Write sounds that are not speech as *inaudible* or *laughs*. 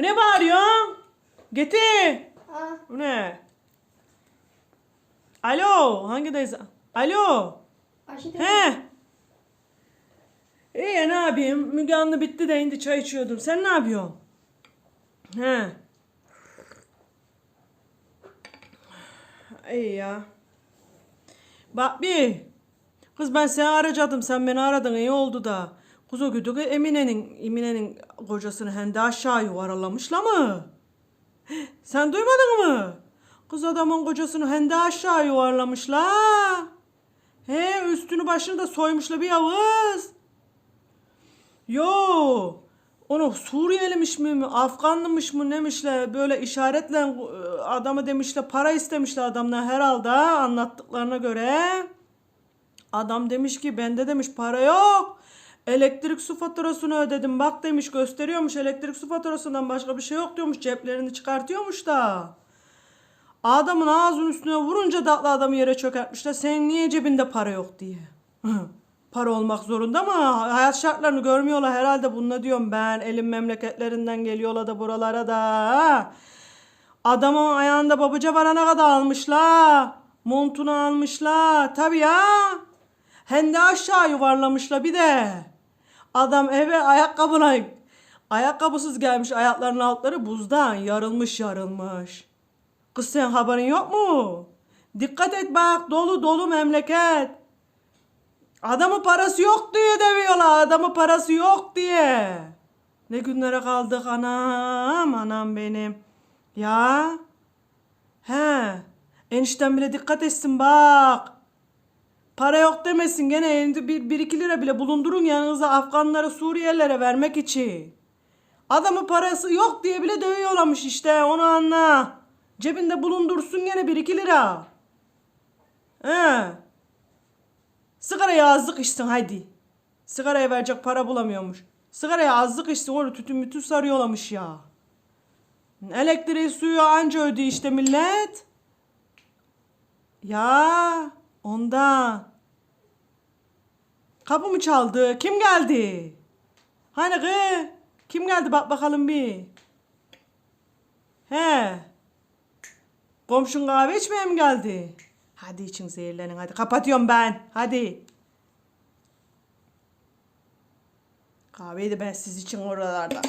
Ne bağırıyorsun? Getir. Bu ne? Alo. Hangi teyze? Alo. Ayşe. He. İyi ya ne yapayım? Müge Anlı bitti de indi çay içiyordum. Sen ne yapıyorsun? He. İyi ya. Bak bir. Kız ben seni arayacaktım. Sen beni aradın. iyi oldu da. Kız o güdü Emine'nin Emine'nin kocasını hem aşağı yuvarlamışlar mı? Sen duymadın mı? Kız adamın kocasını hem aşağı yuvarlamışlar. He üstünü başını da soymuşlar bir yavuz. Yo. Onu Suriyelimiş mi, Afganlımış mı nemişler böyle işaretle e, adamı demişler para istemişler adamdan herhalde anlattıklarına göre. Adam demiş ki bende demiş para yok. Elektrik su faturasını ödedim. Bak demiş gösteriyormuş elektrik su faturasından başka bir şey yok diyormuş. Ceplerini çıkartıyormuş da. Adamın ağzının üstüne vurunca da adamı yere çökertmişler. Senin niye cebinde para yok diye. *laughs* para olmak zorunda ama hayat şartlarını görmüyorlar herhalde bununla diyorum ben. Elim memleketlerinden geliyorlar da buralara da. Adamın ayağında babuca varana kadar almışlar. Montunu almışlar. Tabii ya. Hem de aşağı yuvarlamışlar bir de. Adam eve ayakkabına ayakkabısız gelmiş ayaklarının altları buzdan yarılmış yarılmış. Kız sen haberin yok mu? Dikkat et bak dolu dolu memleket. Adamın parası yok diye dövüyorlar. Adamın parası yok diye. Ne günlere kaldık anam anam benim. Ya. He. Enişten bile dikkat etsin bak. Para yok demesin gene elinde bir, bir iki lira bile bulundurun yanınıza Afganlara Suriyelilere vermek için. Adamın parası yok diye bile dövüyorlarmış işte onu anla. Cebinde bulundursun gene bir iki lira. He. Sigaraya azlık içsin haydi. Sigaraya verecek para bulamıyormuş. Sigaraya azlık içsin onu tütün mütün sarıyorlarmış ya. Elektriği suyu anca ödüyor işte millet. Ya ondan. Kapı mı çaldı? Kim geldi? Hani kız? Kim geldi bak bakalım bir. He. Komşun kahve içmeye mi geldi? Hadi için zehirlenin hadi. Kapatıyorum ben. Hadi. Kahveyi de ben siz için oralarda.